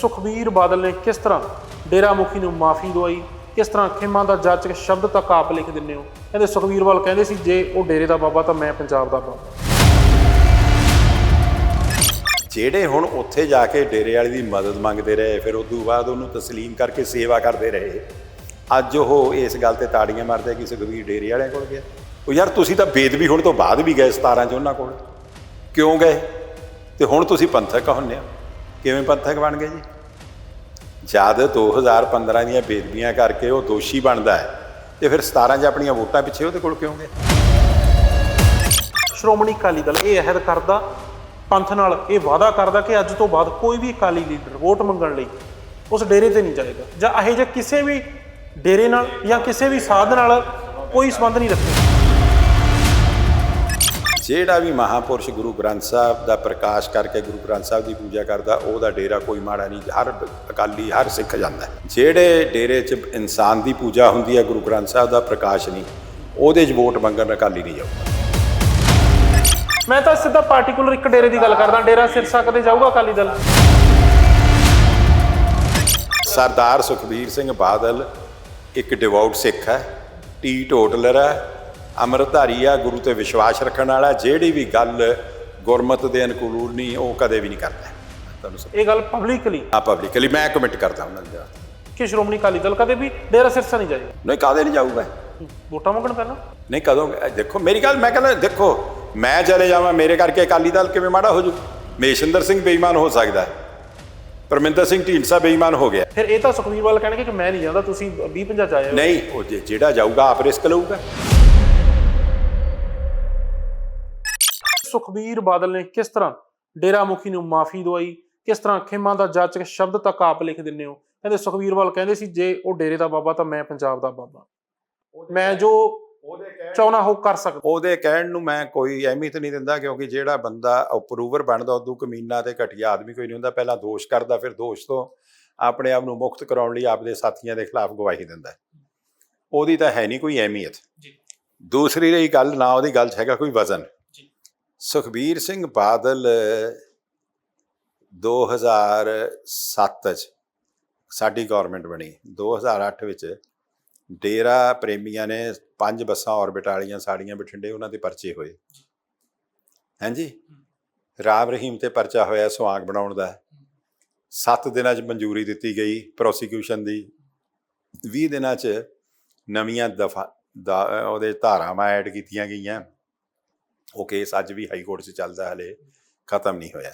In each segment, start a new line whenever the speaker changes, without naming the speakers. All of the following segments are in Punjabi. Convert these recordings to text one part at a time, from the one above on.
ਸੁਖਬੀਰ ਬਾਦਲ ਨੇ ਕਿਸ ਤਰ੍ਹਾਂ ਡੇਰਾ ਮੁਖੀ ਨੂੰ ਮਾਫੀ ਦਵਾਈ? ਕਿਸ ਤਰ੍ਹਾਂ ਖੇਮਾ ਦਾ ਜਾਚਕ ਸ਼ਬਦ ਤੱਕ ਆਪ ਲਿਖ ਦਿੰਦੇ ਹੋ? ਕਹਿੰਦੇ ਸੁਖਬੀਰ ਵਾਲ ਕਹਿੰਦੇ ਸੀ, ਜੇ ਉਹ ਡੇਰੇ ਦਾ ਬਾਬਾ ਤਾਂ ਮੈਂ ਪੰਜਾਬ ਦਾ ਬਾਬਾ।
ਜਿਹੜੇ ਹੁਣ ਉੱਥੇ ਜਾ ਕੇ ਡੇਰੇ ਵਾਲੇ ਦੀ ਮਦਦ ਮੰਗਦੇ ਰਹੇ, ਫਿਰ ਉਦੋਂ ਬਾਅਦ ਉਹਨੂੰ ਤਸਲੀਮ ਕਰਕੇ ਸੇਵਾ ਕਰਦੇ ਰਹੇ। ਅੱਜ ਉਹ ਇਸ ਗੱਲ ਤੇ ਤਾੜੀਆਂ ਮਾਰਦੇ ਕਿ ਸੁਖਬੀਰ ਡੇਰੇ ਵਾਲਿਆਂ ਕੋਲ ਗਿਆ। ਉਹ ਯਾਰ ਤੁਸੀਂ ਤਾਂ ਬੇਦਬੀ ਹੋਣ ਤੋਂ ਬਾਅਦ ਵੀ ਗਏ 17 ਚ ਉਹਨਾਂ ਕੋਲ। ਕਿਉਂ ਗਏ? ਤੇ ਹੁਣ ਤੁਸੀਂ ਪੰਥਕ ਹੁੰਨੇ ਹੋ। ਕਿਵੇਂ ਪੰਥਕ ਬਣ ਗਏ ਜੀ? ਜਦ 2015 ਦੀਆਂ ਬੇਦਬੀਆਂ ਕਰਕੇ ਉਹ ਦੋਸ਼ੀ ਬਣਦਾ ਹੈ, ਤੇ ਫਿਰ 17 ਚ ਆਪਣੀਆਂ ਵੋਟਾਂ ਪਿੱਛੇ ਉਹਦੇ ਕੋਲ ਕਿਉਂ ਗਏ?
ਸ਼੍ਰੋਮਣੀ ਅਕਾਲੀ ਦਲ ਇਹ ਅਹਿਦ ਕਰਦਾ, ਪੰਥ ਨਾਲ ਇਹ ਵਾਅਦਾ ਕਰਦਾ ਕਿ ਅੱਜ ਤੋਂ ਬਾਅਦ ਕੋਈ ਵੀ ਅਕਾਲੀ ਲੀਡਰ ਵੋਟ ਮੰਗਣ ਲਈ ਉਸ ਡੇਰੇ ਤੇ ਨਹੀਂ ਜਾਏਗਾ, ਜਾਂ ਇਹ ਜੇ ਕਿਸੇ ਵੀ ਡੇਰੇ ਨਾਲ ਜਾਂ ਕਿਸੇ ਵੀ ਸਾਧ ਨਾਲ ਕੋਈ ਸੰਬੰਧ ਨਹੀਂ ਰੱਖੇਗਾ।
ਜਿਹੜਾ ਵੀ ਮਹਾਪੁਰਸ਼ ਗੁਰੂ ਗ੍ਰੰਥ ਸਾਹਿਬ ਦਾ ਪ੍ਰਕਾਸ਼ ਕਰਕੇ ਗੁਰੂ ਗ੍ਰੰਥ ਸਾਹਿਬ ਦੀ ਪੂਜਾ ਕਰਦਾ ਉਹਦਾ ਡੇਰਾ ਕੋਈ ਮਾੜਾ ਨਹੀਂ ਹਰ ਅਕਾਲੀ ਹਰ ਸਿੱਖ ਜਾਂਦਾ। ਜਿਹੜੇ ਡੇਰੇ 'ਚ ਇਨਸਾਨ ਦੀ ਪੂਜਾ ਹੁੰਦੀ ਹੈ ਗੁਰੂ ਗ੍ਰੰਥ ਸਾਹਿਬ ਦਾ ਪ੍ਰਕਾਸ਼ ਨਹੀਂ ਉਹਦੇ 'ਚ ਵੋਟ ਮੰਗਣ ਅਕਾਲੀ ਨਹੀਂ ਜਾਊਗਾ
ਮੈਂ ਤਾਂ ਸਿੱਧਾ ਪਾਰਟਿਕੂਲਰ ਇੱਕ ਡੇਰੇ ਦੀ ਗੱਲ ਕਰਦਾ ਡੇਰਾ ਸਿਰਸਾ ਕਦੇ ਜਾਊਗਾ ਅਕਾਲੀ ਦਲ
ਸਰਦਾਰ ਸੁਖਬੀਰ ਸਿੰਘ ਬਾਦਲ ਇੱਕ ਡਿਵੋਟ ਸਿੱਖ ਹੈ ਟੀ ਟੋਟਲਰ ਹੈ ਅੰਮ੍ਰਿਤਧਾਰੀ ਆ ਗੁਰੂ ਤੇ ਵਿਸ਼ਵਾਸ ਰੱਖਣ ਵਾਲਾ ਜਿਹੜੀ ਵੀ ਗੱਲ ਗੁਰਮਤ ਦੇ ਅਨੁਕੂਲ ਨਹੀਂ ਉਹ ਕਦੇ ਵੀ ਨਹੀਂ ਕਰਦਾ। ਤੁਹਾਨੂੰ
ਇਹ ਗੱਲ ਪਬਲਿਕਲੀ
ਆ ਪਬਲਿਕਲੀ ਮੈਂ ਕਮਿਟ ਕਰਦਾ ਉਹਨਾਂ ਦਾ
ਕਿ ਸ਼੍ਰੋਮਣੀ ਅਕਾਲੀ ਦਲ ਕਦੇ ਵੀ ਡੇਰਾ ਸਿਰਸਾ ਨਹੀਂ ਜਾਏਗਾ?
ਨਹੀਂ ਕਾਹਦੇ ਨਹੀਂ ਜਾਊਗਾ?
ਵੋਟਾਂ ਮੰਗਣ ਪਹਿਲਾਂ?
ਨਹੀਂ ਕਦੋਂ? ਦੇਖੋ ਮੇਰੀ ਗੱਲ ਮੈਂ ਕਹਿੰਦਾ ਦੇਖੋ ਮੈਂ ਚਲੇ ਜਾਵਾਂ ਮੇਰੇ ਕਰਕੇ ਅਕਾਲੀ ਦਲ ਕਿਵੇਂ ਮਾੜਾ ਹੋ ਜੂ? ਮੇਸ਼ਿੰਦਰ ਸਿੰਘ ਬੇਈਮਾਨ ਹੋ ਸਕਦਾ ਹੈ। ਪਰਮਿੰਦਰ ਸਿੰਘ ਢੀਂਡਸਾ ਬੇਈਮਾਨ ਹੋ ਗਿਆ।
ਫਿਰ ਇਹ ਤਾਂ ਸੁਖਬੀਰ ਬਾਦਲ ਕਹਿਣਗੇ ਕਿ ਮੈਂ ਨਹੀਂ ਜਾਂਦਾ ਤੁਸੀਂ 20 50 ਚ ਆਏ ਹੋ।
ਨਹੀਂ ਉਹ ਜਿਹੜਾ ਜਾਊਗਾ ਆਪ ਰਿਸਕ ਲਊਗਾ।
ਸੁਖਬੀਰ ਬਾਦਲ ਨੇ ਕਿਸ ਤਰ੍ਹਾਂ ਡੇਰਾ ਮੁਖੀ ਨੂੰ ਮਾਫੀ ਦਵਾਈ? ਕਿਸ ਤਰ੍ਹਾਂ ਖੇਮਾ ਦਾ ਜਾਚਕ ਸ਼ਬਦ ਤੱਕ ਆਪ ਲਿਖ ਦਿੰਦੇ ਹੋ? ਕਹਿੰਦੇ ਸੁਖਬੀਰ ਬਾਦਲ ਕਹਿੰਦੇ ਸੀ ਜੇ ਉਹ ਡੇਰੇ ਦਾ ਬਾਬਾ ਤਾਂ ਮੈਂ ਪੰਜਾਬ ਦਾ ਬਾਬਾ। ਮੈਂ ਜੋ ਚਾਹਣਾ ਹੋ ਕਰ ਸਕਦਾ।
ਉਹਦੇ ਕਹਿਣ ਨੂੰ ਮੈਂ ਕੋਈ ਅਹਿਮੀਅਤ ਨਹੀਂ ਦਿੰਦਾ ਕਿਉਂਕਿ ਜਿਹੜਾ ਬੰਦਾ ਅਪਰੂਵਰ ਬਣਦਾ ਉਦੋਂ ਕਮੀਨਾ ਤੇ ਘਟੀਆ ਆਦਮੀ ਕੋਈ ਨਹੀਂ ਹੁੰਦਾ। ਪਹਿਲਾਂ ਦੋਸ਼ ਕਰਦਾ ਫਿਰ ਦੋਸ਼ ਤੋਂ ਆਪਣੇ ਆਪ ਨੂੰ ਮੁਕਤ ਕਰਾਉਣ ਲਈ ਆਪਦੇ ਸਾਥੀਆਂ ਦੇ ਖਿਲਾਫ ਗਵਾਹੀ ਦਿੰਦਾ। ਉਹਦੀ ਤਾਂ ਹੈ ਨਹੀਂ ਕੋਈ ਅਹਿਮੀਅਤ।
ਜੀ।
ਦੂਸਰੀ ਰਹੀ ਗੱਲ ਨਾ ਉਹਦੀ ਗੱਲ 'ਚ ਹੈਗਾ ਕੋਈ ਵਜ਼ਨ। ਸੁਖਬੀਰ ਸਿੰਘ ਬਾਦਲ 2007 ਚ ਸਾਡੀ ਗਵਰਨਮੈਂਟ ਬਣੀ। 2008 ਵਿੱਚ ਡੇਰਾ ਪ੍ਰੇਮੀਆਂ ਨੇ ਪੰਜ ਬੱਸਾਂ ਆਰਬਿਟ ਵਾਲੀਆਂ ਸਾੜੀਆਂ ਬਠਿੰਡੇ ਉਹਨਾਂ ਦੇ ਪਰਚੇ ਹੋਏ। ਹਾਂਜੀ? ਰਾਮ ਰਹੀਮ ਤੇ ਪਰਚਾ ਹੋਇਆ ਸੁਆਗ ਬਣਾਉਣ ਦਾ। 7 ਦਿਨਾਂ 'ਚ ਮਨਜ਼ੂਰੀ ਦਿੱਤੀ ਗਈ ਪ੍ਰੋਸੀਕਿਊਸ਼ਨ ਦੀ। 20 ਦਿਨਾਂ 'ਚ ਨਵੀਆਂ ਦਫਾ ਦਾ ਉਹਦੇ ਧਾਰਾਵਾਂ ਐਡ ਕੀਤੀਆਂ ਗਈਆਂ। ਉਹ ਕੇਸ ਅੱਜ ਵੀ ਹਾਈ ਕੋਰਟ 'ਚ ਚੱਲਦਾ ਹਲੇ, ਖਤਮ ਨਹੀਂ ਹੋਇਆ।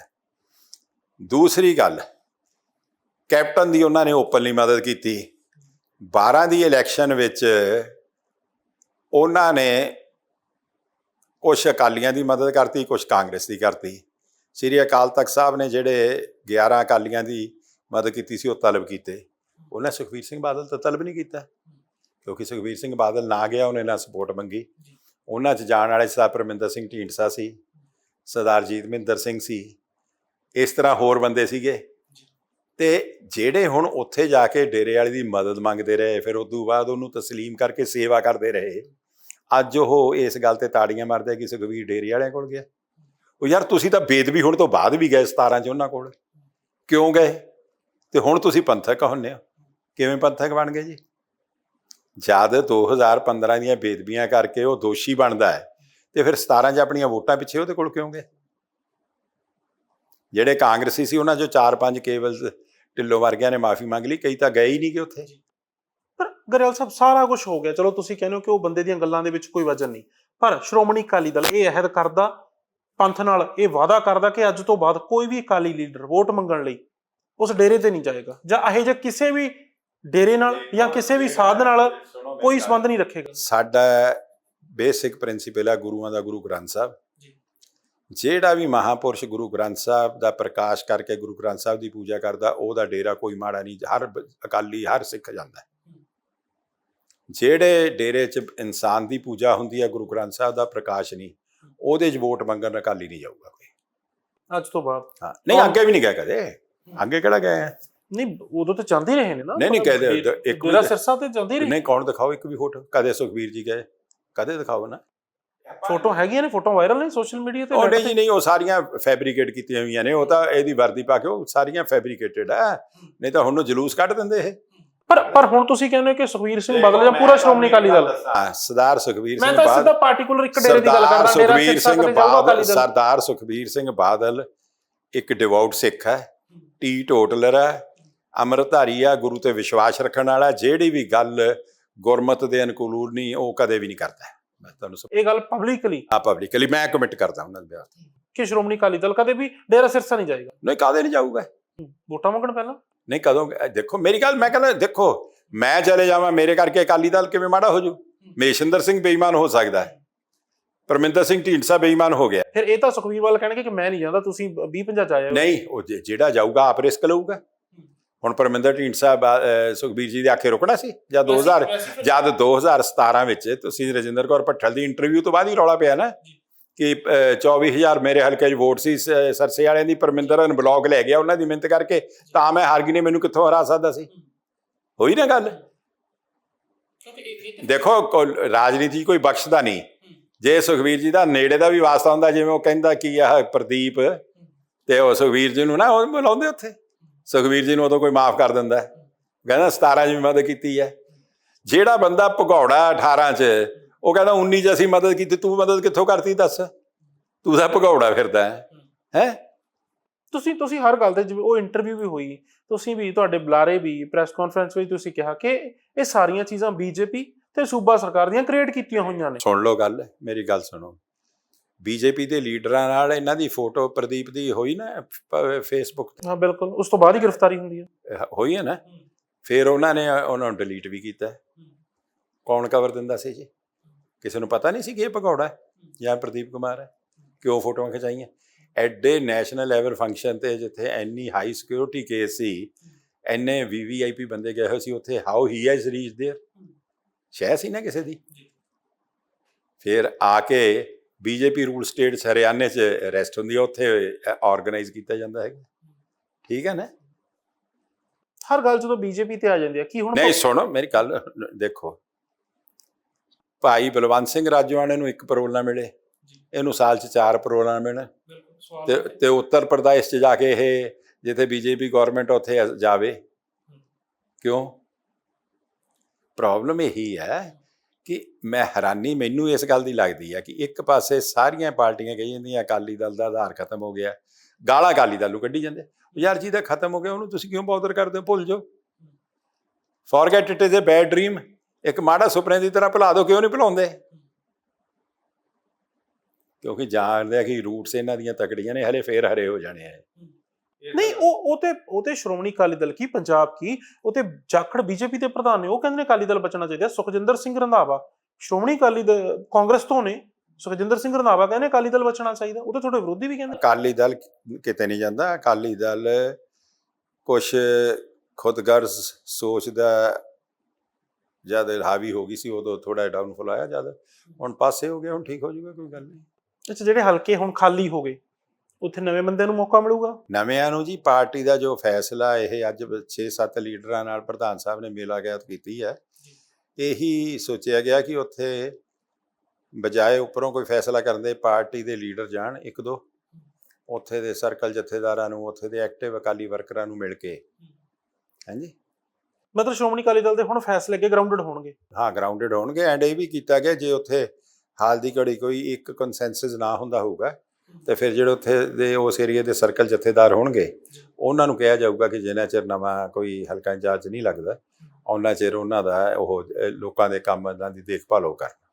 ਦੂਸਰੀ ਗੱਲ, ਕੈਪਟਨ ਦੀ ਉਹਨਾਂ ਨੇ ਓਪਨਲੀ ਮਦਦ ਕੀਤੀ। 12 ਦੀ ਇਲੈਕਸ਼ਨ ਵਿੱਚ ਉਹਨਾਂ ਨੇ ਕੁਝ ਅਕਾਲੀਆਂ ਦੀ ਮਦਦ ਕਰਤੀ ਕੁਝ ਕਾਂਗਰਸ ਦੀ ਕਰਤੀ। ਸ੍ਰੀ ਅਕਾਲ ਤਖਤ ਸਾਹਿਬ ਨੇ ਜਿਹੜੇ 11 ਅਕਾਲੀਆਂ ਦੀ ਮਦਦ ਕੀਤੀ ਸੀ, ਉਹ ਤਲਬ ਕੀਤੇ। ਉਹਨੇ ਸੁਖਬੀਰ ਸਿੰਘ ਬਾਦਲ ਤਾਂ ਤਲਬ ਨਹੀਂ ਕੀਤਾ। ਕਿਉਂਕਿ ਸੁਖਬੀਰ ਸਿੰਘ ਬਾਦਲ ਨਾ ਗਿਆ, ਉਹਨੇ ਨਾ ਸਪੋਰਟ ਮੰਗੀ। ਉਹਨਾਂ 'ਚ ਜਾਣ ਵਾਲੇ ਸਰਦਾਰ ਪਰਮਿੰਦਰ ਸਿੰਘ ਢੀਂਡਸਾ ਸੀ, ਸਰਦਾਰ ਜੀਤਮਿੰਦਰ ਸਿੰਘ ਸੀ, ਇਸ ਤਰ੍ਹਾਂ ਹੋਰ ਬੰਦੇ ਸੀਗੇ। ਤੇ ਜਿਹੜੇ ਹੁਣ ਉੱਥੇ ਜਾ ਕੇ ਡੇਰੇ ਵਾਲੇ ਦੀ ਮਦਦ ਮੰਗਦੇ ਰਹੇ, ਫਿਰ ਉਦੋਂ ਬਾਅਦ ਉਹਨੂੰ ਤਸਲੀਮ ਕਰਕੇ ਸੇਵਾ ਕਰਦੇ ਰਹੇ। ਅੱਜ ਉਹ ਇਸ ਗੱਲ ਤੇ ਤਾੜੀਆਂ ਮਾਰਦੇ ਕਿ ਸੁਖਬੀਰ ਡੇਰੇ ਵਾਲਿਆਂ ਕੋਲ ਗਿਆ। ਉਹ ਯਾਰ ਤੁਸੀਂ ਤਾਂ ਬੇਦਬੀ ਹੋਣ ਤੋਂ ਬਾਅਦ ਵੀ ਗਏ 17 ਚ ਉਹਨਾਂ ਕੋਲ। ਕਿਉਂ ਗਏ? ਤੇ ਹੁਣ ਤੁਸੀਂ ਪੰਥਕ ਹੁੰਨੇ ਹੋ। ਕਿਵੇਂ ਪੰਥਕ ਬਣ ਗਏ ਜੀ? ਜਦ 2015 ਦੀਆਂ ਬੇਦਬੀਆਂ ਕਰਕੇ ਉਹ ਦੋਸ਼ੀ ਬਣਦਾ ਹੈ, ਤੇ ਫਿਰ 17 ਚ ਆਪਣੀਆਂ ਵੋਟਾਂ ਪਿੱਛੇ ਉਹਦੇ ਕੋਲ ਕਿਉਂ ਗਏ? ਜਿਹੜੇ ਕਾਂਗਰਸੀ ਸੀ ਉਹਨਾਂ ਚੋਂ 4-5 ਕੇਵਲ ਢਿੱਲੋਂ ਵਰਗਿਆਂ ਨੇ ਮਾਫੀ ਮੰਗ ਲਈ, ਕਈ ਤਾਂ ਗਏ ਹੀ ਨਹੀਂ ਕਿ ਉੱਥੇ।
ਪਰ ਗਰੇਵਾਲ ਸਾਹਿਬ, ਸਾਰਾ ਕੁਝ ਹੋ ਗਿਆ। ਚਲੋ ਤੁਸੀਂ ਕਹਿੰਦੇ ਹੋ ਕਿ ਉਹ ਬੰਦੇ ਦੀਆਂ ਗੱਲਾਂ ਦੇ ਵਿੱਚ ਕੋਈ ਵਜਨ ਨਹੀਂ। ਪਰ ਸ਼੍ਰੋਮਣੀ ਅਕਾਲੀ ਦਲ ਇਹ ਅਹਿਦ ਕਰਦਾ, ਪੰਥ ਨਾਲ ਇਹ ਵਾਅਦਾ ਕਰਦਾ ਕਿ ਅੱਜ ਤੋਂ ਬਾਅਦ ਕੋਈ ਵੀ ਅਕਾਲੀ ਲੀਡਰ ਵੋਟ ਮੰਗਣ ਲਈ ਉਸ ਡੇਰੇ ਤੇ ਨਹੀਂ ਜਾਏਗਾ। ਜਾਂ ਇਹ ਜੇ ਕਿਸੇ ਵੀ ਡੇਰੇ ਨਾਲ ਜਾਂ ਕਿਸੇ ਵੀ ਸਾਧ ਨਾਲ ਕੋਈ ਸੰਬੰਧ ਨਹੀਂ ਰੱਖੇਗਾ।
ਸਾਡਾ ਬੇਸਿਕ ਪ੍ਰਿੰਸੀਪਲ ਹੈ ਗੁਰੂਆਂ ਦਾ ਗੁਰੂ ਗ੍ਰੰਥ ਸਾਹਿਬ। ਜਿਹੜਾ ਵੀ ਮਹਾਪੁਰਸ਼ ਗੁਰੂ ਗ੍ਰੰਥ ਸਾਹਿਬ ਦਾ ਪ੍ਰਕਾਸ਼ ਕਰਕੇ ਗੁਰੂ ਗ੍ਰੰਥ ਸਾਹਿਬ ਦੀ ਪੂਜਾ ਕਰਦਾ ਉਹਦਾ ਡੇਰਾ ਕੋਈ ਮਾੜਾ ਨਹੀਂ ਹਰ ਅਕਾਲੀ ਹਰ ਸਿੱਖ ਜਾਂਦਾ ਹੈ। ਜਿਹੜੇ ਡੇਰੇ 'ਚ ਇਨਸਾਨ ਦੀ ਪੂਜਾ ਹੁੰਦੀ ਹੈ ਗੁਰੂ ਗ੍ਰੰਥ ਸਾਹਿਬ ਦਾ ਪ੍ਰਕਾਸ਼ ਨਹੀਂ ਉਹਦੇ 'ਚ ਵੋਟ ਮੰਗਣ ਅਕਾਲੀ ਨਹੀਂ ਜਾਊਗਾ ਕੋਈ।
ਅੱਜ ਤੋਂ ਬਾਅਦ।
ਹਾਂ ਨਹੀਂ ਅੱਗੇ ਵੀ ਨਹੀਂ ਗਿਆ ਕਦੇ। ਅੱਗੇ ਕਿਹੜਾ ਗਏ ਆ?
ਨਹੀਂ ਉਦੋਂ ਤਾਂ ਹੀ ਰਹੇ ਨੇ ਨਾ
ਨਹੀਂ, ਨਹੀਂ, ਕਹਿੰਦੇ ਇੱਕ ਵੀ-
ਸਿਰਸਾ ਤੇ ਜਾਂਦੇ ਹੀ ਰਹੇ।
ਨਹੀਂ ਕੌਣ ਦਿਖਾਓ ਇੱਕ ਵੀ ਫੋਟੋ? ਕਦੇ ਸੁਖਬੀਰ ਜੀ ਗਏ ਕਦੇ ਦਿਖਾਓ ਨਾ।
ਫੋਟੋ ਹੈਗੀਆਂ ਨੇ ਫੋਟੋ ਵਾਇਰਲ ਨੇ ਸੋਸ਼ਲ ਮੀਡੀਆ ਤੇ
ਉਹ ਨਹੀਂ
ਤੇ।
ਜੀ ਨਹੀਂ ਉਹ ਸਾਰੀਆਂ ਫੈਬਰੀਕੇਟ ਕੀਤੀਆਂ ਹੋਈਆਂ ਨੇ ਉਹ ਤਾਂ ਇਹਦੀ ਵਰਦੀ ਪਾ ਕੇ ਉਹ ਸਾਰੀਆਂ ਫੈਬਰੀਕੇਟਡ ਆ। ਨਹੀਂ ਤਾਂ ਹੁਣ ਨੂੰ ਜਲੂਸ ਕੱਢ ਦਿੰਦੇ ਇਹ।
ਪਰ ਪਰ ਹੁਣ ਤੁਸੀਂ ਕਹਿੰਦੇ ਹੋ ਕਿ ਸੁਖਵੀਰ ਸਿੰਘ ਬਾਦਲ ਜਾਂ ਪੂਰਾ ਸ਼੍ਰੋਮਣੀ ਅਕਾਲੀ ਦਲ?
ਹਾਂ, ਸਰਦਾਰ ਸੁਖਬੀਰ
ਮੈਂ
ਸਿੰਘ
ਤਾਂ
ਬਾਦਲ
ਸਿੱਧਾ ਪਾਰਟਿਕੂਲਰ ਇੱਕ ਡੇਰੇ ਦੀ ਗੱਲ ਕਰਦਾ ਡੇਰਾ
ਸੁਖਬੀਰ
ਸਿੱਖ
ਸਿੰਘ ਬਾਦਲ
ਦਲ।
ਸਰਦਾਰ ਸੁਖਬੀਰ ਸਿੰਘ ਬਾਦਲ ਇੱਕ ਡਿਵੋਟ ਸਿੱਖ ਹੈ ਟੀ ਟੋਟਲਰ ਹੈ ਅੰਮ੍ਰਿਤਧਾਰੀ ਆ ਗੁਰੂ ਤੇ ਵਿਸ਼ਵਾਸ ਰੱਖਣ ਵਾਲਾ ਜਿਹੜੀ ਵੀ ਗੱਲ ਗੁਰਮਤ ਦੇ ਅਨੁਕੂਲ ਨਹੀਂ ਉਹ ਕਦੇ ਵੀ ਨਹੀਂ ਕਰਦਾ। ਮੈਂ ਤੁਹਾਨੂੰ ਸਭ
ਇਹ ਗੱਲ ਪਬਲਿਕਲੀ
ਆ ਪਬਲਿਕਲੀ ਮੈਂ ਕਮਿਟ ਕਰਦਾ ਉਹਨਾਂ ਦੇ ਵਿਆਹ।
ਕਿ ਸ਼੍ਰੋਮਣੀ ਅਕਾਲੀ ਦਲ ਕਦੇ ਵੀ ਡੇਰਾ ਸਿਰਸਾ ਨਹੀਂ ਜਾਏਗਾ?
ਨਹੀਂ ਕਾਦੇ ਨਹੀਂ ਜਾਊਗਾ?
ਵੋਟਾਂ ਮੰਗਣ ਪਹਿਲਾਂ?
ਨਹੀਂ ਕਦੋਂ ਦੇਖੋ ਮੇਰੀ ਗੱਲ ਮੈਂ ਕਹਿੰਦਾ ਦੇਖੋ ਮੈਂ ਚਲੇ ਜਾਵਾਂ ਮੇਰੇ ਕਰਕੇ ਅਕਾਲੀ ਦਲ ਕਿਵੇਂ ਮਾੜਾ ਹੋ ਜੂ? ਮੇਸ਼ਿੰਦਰ ਸਿੰਘ ਬੇਈਮਾਨ ਹੋ ਸਕਦਾ ਹੈ। ਪਰਮਿੰਦਰ ਸਿੰਘ ਢੀਂਡਸਾ ਬੇਈਮਾਨ ਹੋ ਗਿਆ।
ਫਿਰ ਇਹ ਤਾਂ ਸੁਖਵੀਰ ਵੱਲ ਕਹਿਣਗੇ ਕਿ ਮੈਂ ਨਹੀਂ ਜਾਂਦਾ ਤੁਸੀਂ 20 50 ਚ
ਨਹੀਂ ਉਹ ਜਿਹੜਾ ਜਾਊਗਾ ਆਪ ਰਿਸਕ ਲਊਗਾ। ਹੁਣ ਪਰਮਿੰਦਰ ਢੀਂਡਸਾ ਬਾ- ਅਹ ਸੁਖਬੀਰ ਜੀ ਦੇ ਆਖੇ ਰੁਕਣਾ ਸੀ? ਜਾਂ 2000 ਜਦ 2017 ਵਿੱਚ ਤੁਸੀਂ ਰਜਿੰਦਰ ਕੌਰ ਭੱਠਲ ਦੀ ਇੰਟਰਵਿਊ ਤੋਂ ਬਾਅਦ ਹੀ ਰੌਲਾ ਪਿਆ ਨਾ? ਕਿ ਅਹ, 24000 ਮੇਰੇ ਹਲਕੇ 'ਚ ਵੋਟ ਸੀ ਸਰਸੇ ਵਾਲਿਆਂ ਦੀ ਪਰਮਿੰਦਰ ਨੂੰ ਬਲੌਗ ਲੈ ਗਿਆ ਉਹਨਾਂ ਦੀ ਮਿਹਨਤ ਕਰਕੇ ਤਾਂ ਮੈਂ ਹਾਰ ਗਈ ਨੇ ਮੈਨੂੰ ਕਿੱਥੋਂ ਹਰਾ ਸਕਦਾ ਸੀ? ਹੋਈ ਨਾ ਗੱਲ? ਦੇਖੋ ਰਾਜਨੀਤੀ ਕੋਈ ਬਖਸ਼ਦਾ ਨਹੀਂ। ਜੇ ਸੁਖਵੀਰ ਜੀ ਦਾ ਨੇੜੇ ਦਾ ਵੀ ਵਾਸਤਾ ਹੁੰਦਾ ਜਿਵੇਂ ਉਹ ਕਹਿੰਦਾ ਕਿ ਆਹ ਪ੍ਰਦੀਪ ਤੇ ਉਹ ਸੁਖਵੀਰ ਜੀ ਨੂੰ ਨਾ ਉਹ ਬੁਲਾਉਂਦੇ ਉੱਥੇ। ਸੁਖਵੀਰ ਜੀ ਨੂੰ ਉਦੋਂ ਕੋਈ ਮਾਫ ਕਰ ਦਿੰਦਾ ਹੈ। ਕਹਿੰਦਾ 17 ਚ ਵੀ ਮਦਦ ਕੀਤੀ ਹੈ। ਜਿਹੜਾ ਬੰਦਾ ਭਗੌੜਾ 18 ਚ ਉਹ ਕਹਿੰਦਾ 19 ਚ ਅਸੀਂ ਮਦਦ ਕੀਤੀ ਤੂੰ ਮਦਦ ਕਿੱਥੋਂ ਕਰਤੀ ਦੱਸ? ਤੂੰ ਤਾਂ ਭਗੌੜਾ ਫਿਰਦਾ ਹੈ। ਹੈ?
ਤੁਸੀਂ ਤੁਸੀਂ ਹਰ ਗੱਲ ਤੇ ਉਹ ਇੰਟਰਵਿਊ ਵੀ ਹੋਈ ਤੁਸੀਂ ਵੀ ਤੁਹਾਡੇ ਬੁਲਾਰੇ ਵੀ ਪ੍ਰੈਸ ਕਾਨਫਰੰਸ ਵਿੱਚ ਤੁਸੀਂ ਕਿਹਾ ਕਿ ਇਹ ਸਾਰੀਆਂ ਚੀਜ਼ਾਂ ਬੀਜੇਪੀ ਤੇ ਸੂਬਾ ਸਰਕਾਰ ਦੀਆਂ ਕ੍ਰੀਏਟ ਕੀਤੀਆਂ ਹੋਈਆਂ ਨੇ।
ਸੁਣ ਲਓ ਗੱਲ ਮੇਰੀ ਗੱਲ ਸੁਣੋ। ਬੀਜੇਪੀ ਦੇ ਲੀਡਰਾਂ ਨਾਲ ਇਹਨਾਂ ਦੀ ਫੋਟੋ ਪ੍ਰਦੀਪ ਦੀ ਹੋਈ ਨਾ ਫੇਸਬੁੱਕ
ਹਾਂ ਬਿਲਕੁਲ ਉਸ ਤੋਂ ਬਾਅਦ ਹੀ ਗ੍ਰਿਫਤਾਰੀ ਹੁੰਦੀ ਹੈ
ਤੇ ਹੋਈ ਹੈ ਨਾ ਫਿਰ ਉਹਨਾਂ ਨੇ ਉਹਨਾਂ ਨੂੰ ਡਿਲੀਟ ਵੀ ਕੀਤਾ ਕੌਣ ਕਵਰ ਦਿੰਦਾ ਸੀ ਜੀ ਕਿਸੇ ਨੂੰ ਪਤਾ ਨਹੀਂ ਸੀ ਕਿ ਇਹ ਭਗੌੜਾ ਹੈ ਜਾਂ ਪ੍ਰਦੀਪ ਕੁਮਾਰ ਹੈ ਕਿਉਂ ਫੋਟੋਆਂ ਖਿਚਾਈਆਂ ਐਡੇ ਨੈਸ਼ਨਲ ਲੈਵਲ ਫੰਕਸ਼ਨ ਤੇ ਜਿੱਥੇ ਐਨੀ ਹਾਈ ਸਿਕਿਉਰਿਟੀ ਕੇਸ ਸੀ ਐਨੇ ਵੀਵੀਆਈਪੀ ਬੰਦੇ ਗਏ ਹੋਏ ਸੀ ਉੱਥੇ how he has reach there ਸ਼ਹਿ ਸੀ ਨਾ ਕਿਸੇ ਦੀ ਫਿਰ ਆ ਕੇ ਬੀਜੇਪੀ ਰੂਲ ਸਟੇਟਸ ਹਰਿਆਣੇ 'ਚ ਅਰੈਸਟ ਹੁੰਦੀ ਹੈ ਉੱਥੇ ਆਰਗੇਨਾਈਜ਼ ਕੀਤਾ ਜਾਂਦਾ ਹੈ ਠੀਕ ਹੈ ਨਾ?
ਹਰ ਗੱਲ ਜਦੋਂ ਬੀਜੇਪੀ ਤੇ ਆ ਜਾਂਦੀ ਹੈ ਕੀ ਹੁਣ
ਨਹੀਂ ਸੁਣੋ ਮੇਰੀ ਗੱਲ ਦੇਖੋ। ਭਾਈ ਬਲਵੰਤ ਸਿੰਘ ਰਾਜਵਾਨੇ ਨੂੰ ਇੱਕ ਪਰੋਲ ਨਾ ਮਿਲੇ। ਇਹਨੂੰ ਸਾਲ 'ਚ ਚਾਰ ਪਰੋਲਾਂ ਮਿਲਣ। ਤੇ ਤੇ ਉੱਤਰ ਪ੍ਰਦੇਸ਼ 'ਚ ਜਾ ਕੇ ਇਹ ਜਿੱਥੇ ਬੀਜੇਪੀ ਗਵਰਨਮੈਂਟ ਉੱਥੇ ਜਾਵੇ। ਕਿਉਂ? ਪ੍ਰੋਬਲਮ ਇਹੀ ਹੈ ਕਿ ਮੈਂ ਹੈਰਾਨੀ ਮੈਨੂੰ ਇਸ ਗੱਲ ਦੀ ਲੱਗਦੀ ਹੈ ਕਿ ਇੱਕ ਪਾਸੇ ਸਾਰੀਆਂ ਪਾਰਟੀਆਂ ਕਹੀ ਜਾਂਦੀਆਂ, ਅਕਾਲੀ ਦਲ ਦਾ ਆਧਾਰ ਖਤਮ ਹੋ ਗਿਆ, ਗਾਲਾ ਅਕਾਲੀ ਦਲ ਨੂੰ ਕੱਢੀ ਜਾਂਦੇ। ਯਾਰ ਜੀ ਦਾ ਖਤਮ ਹੋ ਗਿਆ, ਉਹਨੂੰ ਤੁਸੀਂ ਕਿਉਂ ਬੌਦਰ ਕਰਦੇ ਹੋ? ਭੁੱਲ ਜਾਓ। Forget it is a bad dream ਇੱਕ ਮਾੜਾ ਸੁਪਨੇ ਦੀ ਤਰ੍ਹਾਂ ਭੁਲਾ ਦਿਓ, ਕਿਉਂ ਨਹੀਂ ਭੁਲਾਉਂਦੇ? ਕਿਉਂਕਿ ਜਾਣਦੇ ਆ ਕਿ ਰੂਟਸ ਇਹਨਾਂ ਦੀਆਂ ਤਕੜੀਆਂ ਨੇ, ਹਲੇ ਫੇਰ ਹਰੇ ਹੋ ਜਾਣੇ ਆ।
ਨਹੀਂ ਉਹ ਉਹ ਤੇ ਉਹ ਤੇ ਸ਼੍ਰੋਮਣੀ ਅਕਾਲੀ ਦਲ ਕੀ? ਪੰਜਾਬ ਕੀ? ਉਹ ਤੇ ਜਾਖੜ ਬੀਜੇਪੀ ਦੇ ਪ੍ਰਧਾਨ ਨੇ। ਉਹ ਕਹਿੰਦੇ ਨੇ ਅਕਾਲੀ ਦਲ ਬਚਣਾ ਚਾਹੀਦਾ। ਸੁਖਜਿੰਦਰ ਸਿੰਘ ਰੰਧਾਵਾ ਸ਼੍ਰੋਮਣੀ ਅਕਾਲੀ ਦਲ ਕਾਂਗਰਸ ਤੋਂ ਨੇ। ਸੁਖਜਿੰਦਰ ਸਿੰਘ ਰੰਧਾਵਾ ਕਹਿੰਦੇ ਅਕਾਲੀ ਦਲ ਬਚਣਾ ਚਾਹੀਦਾ। ਉਹ ਤੇ ਤੁਹਾਡੇ ਵਿਰੋਧੀ ਵੀ ਕਹਿੰਦੇ
ਅਕਾਲੀ ਦਲ ਕਿਤੇ ਨਹੀਂ ਜਾਂਦਾ। ਅਕਾਲੀ ਦਲ ਕੁਛ ਖੁਦਗਰਜ਼ ਸੋਚਦਾ ਜਦ ਹਾਵੀ ਹੋ ਗਈ ਸੀ ਉਦੋਂ ਥੋੜਾ ਡਾਊਨਫਾਲ ਆਇਆ ਜਦ। ਹੁਣ ਪਾਸੇ ਹੋ ਗਿਆ ਹੁਣ ਠੀਕ ਹੋ ਜਾਊਗਾ ਕੋਈ ਗੱਲ ਨਹੀਂ।
ਅੱਛਾ ਜਿਹੜੇ ਹਲਕੇ ਹੁਣ ਖਾਲੀ ਹੋ ਗਏ। ਉੱਥੇ ਨਵੇਂ ਬੰਦਿਆਂ ਨੂੰ ਮੌਕਾ ਮਿਲੂਗਾ?
ਨਵਿਆਂ ਨੂੰ ਜੀ ਪਾਰਟੀ ਦਾ ਜੋ ਫੈਸਲਾ ਇਹ ਅੱਜ 6-7 ਲੀਡਰਾਂ ਨਾਲ ਪ੍ਰਧਾਨ ਸਾਹਿਬ ਨੇ ਮੇਲਾਗਿਆਤ ਕੀਤੀ ਹੈ। ਇਹੀ ਸੋਚਿਆ ਗਿਆ ਕਿ ਉੱਥੇ ਬਜਾਏ ਉੱਪਰੋਂ ਕੋਈ ਫੈਸਲਾ ਕਰਨ ਦੇ ਪਾਰਟੀ ਦੇ ਲੀਡਰ ਜਾਣ ਇੱਕ ਦੋ। ਉੱਥੇ ਦੇ ਸਰਕਲ ਜਥੇਦਾਰਾਂ ਨੂੰ ਉੱਥੇ ਦੇ ਐਕਟਿਵ ਅਕਾਲੀ ਵਰਕਰਾਂ ਨੂੰ ਮਿਲ ਕੇ। ਹਾਂਜੀ?
ਮਤਲਬ ਸ਼੍ਰੋਮਣੀ ਅਕਾਲੀ ਦਲ ਦੇ ਹੁਣ ਫੈਸਲੇ ਅੱਗੇ ਗਰਾਊਂਡਡ ਹੋਣਗੇ?
ਹਾਂ ਗਰਾਊਂਡਡ ਹੋਣਗੇ। ਐਂਡ ਇਹ ਵੀ ਕੀਤਾ ਗਿਆ ਜੇ ਉੱਥੇ ਹਾਲ ਦੀ ਘੜੀ ਕੋਈ ਇੱਕ ਕਨਸੈਂਸਸ ਨਾ ਹੁੰਦਾ ਹੋਊਗਾ ਤੇ ਫਿਰ ਜਿਹੜੇ ਉੱਥੇ ਦੇ ਉਸ ਏਰੀਆ ਦੇ ਸਰਕਲ ਜਥੇਦਾਰ ਹੋਣਗੇ, ਉਹਨਾਂ ਨੂੰ ਕਿਹਾ ਜਾਊਗਾ ਕਿ ਜਿੰਨਾ ਚਿਰ ਨਵਾਂ ਕੋਈ ਹਲਕਾ ਇੰਚਾਰਜ ਨਹੀਂ ਲੱਗਦਾ ਉਹਨਾਂ ਚਿਰ ਉਹਨਾਂ ਦਾ ਉਹ ਲੋਕਾਂ ਦੇ ਕੰਮਾਂ ਦੀ ਦੇਖਭਾਲ ਉਹ ਕਰਨ